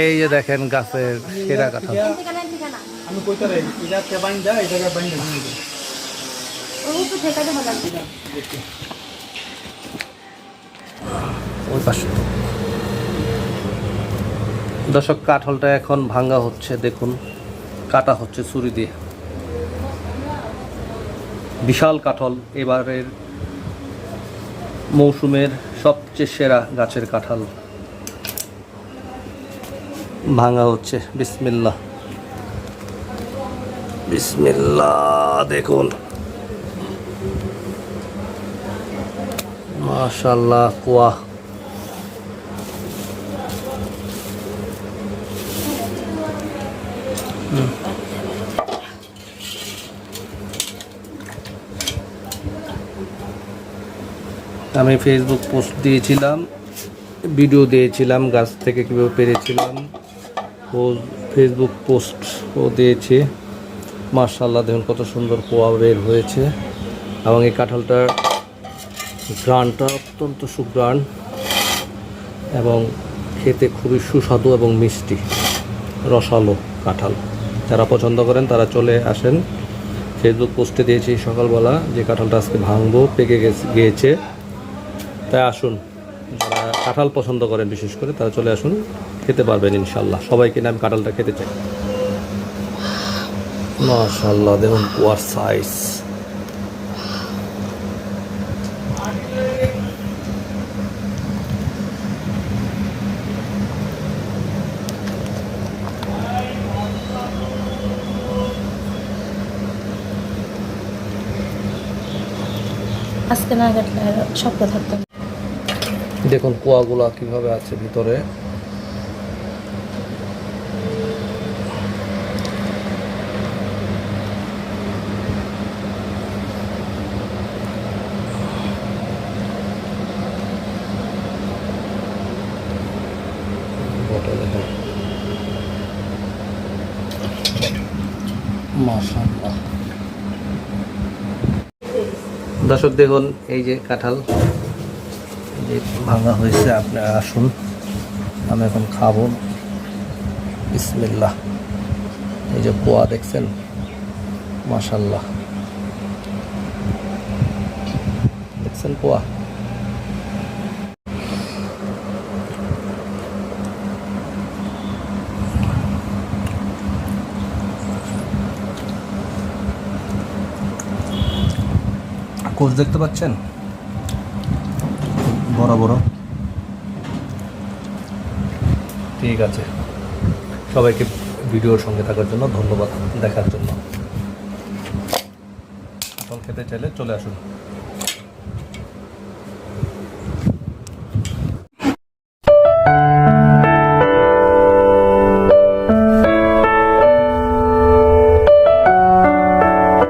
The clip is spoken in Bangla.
এই যে দেখেন গাছের সেরা কাঁঠাল আমি কইতে রাই এটা কে তো ওই পাশে। দর্শক কাঠলটা এখন ভাঙ্গা হচ্ছে দেখুন। কাটা হচ্ছে ছুরি দিয়ে। বিশাল কাঠল এবারের মৌসুমের সবচেয়ে সেরা গাছের কাঁঠাল। ভাঙা হচ্ছে। বিসমিল্লাহ। বিসমিল্লাহ দেখুন। মাশাল্লাহ কোয়া আমি ফেসবুক পোস্ট দিয়েছিলাম ভিডিও দিয়েছিলাম গাছ থেকে কীভাবে পেরেছিলাম। ফেসবুক পোস্টও দিয়েছি। মার্শাল্লাহ দেখুন কত সুন্দর কোয়া বের হয়েছে। এবং এই কাঁঠালটার গ্রানটা অত্যন্ত সুগ্রান এবং খেতে খুবই সুস্বাদু এবং মিষ্টি। রসালো কাঁঠাল। যারা পছন্দ করেন, তারা চলে আসেন। ফেসবুক পোস্টে দিয়েছি সকালবেলা যে কাঁঠালটা আজকে ভাঙবো, পেকে গেছে, গিয়েছে। তাই আসুন, যারা কাঁঠাল পছন্দ করেন বিশেষ করে, তারা চলে আসুন, খেতে পারবেন ইনশাল্লাহ সবাইকে আমি কাঁঠালটা খেতে চাই। মাশাল্লাহ দেখুন কুয়ার সাইজ আজকে না কাটলে শক্ত থাকতো। দেখুন কুয়াগুলা কীভাবে আছে ভিতরে। দর্শক দেখুন এই যে কাঁঠাল। ভাঙা হয়েছে আপনারা আসুন। আমি এখন খাব। বিসমিল্লাহ। এই যে পোয়া দেখছেন? মাশাল্লাহ। দেখছেন পোয়া? কোচ দেখতে পাচ্ছেন? বড় বড়। ঠিক আছে। সবাইকে ভিডিওর সঙ্গে থাকার জন্য ধন্যবাদ দেখার জন্য। কাঁঠাল খেতে চাইলে চলে আসুন।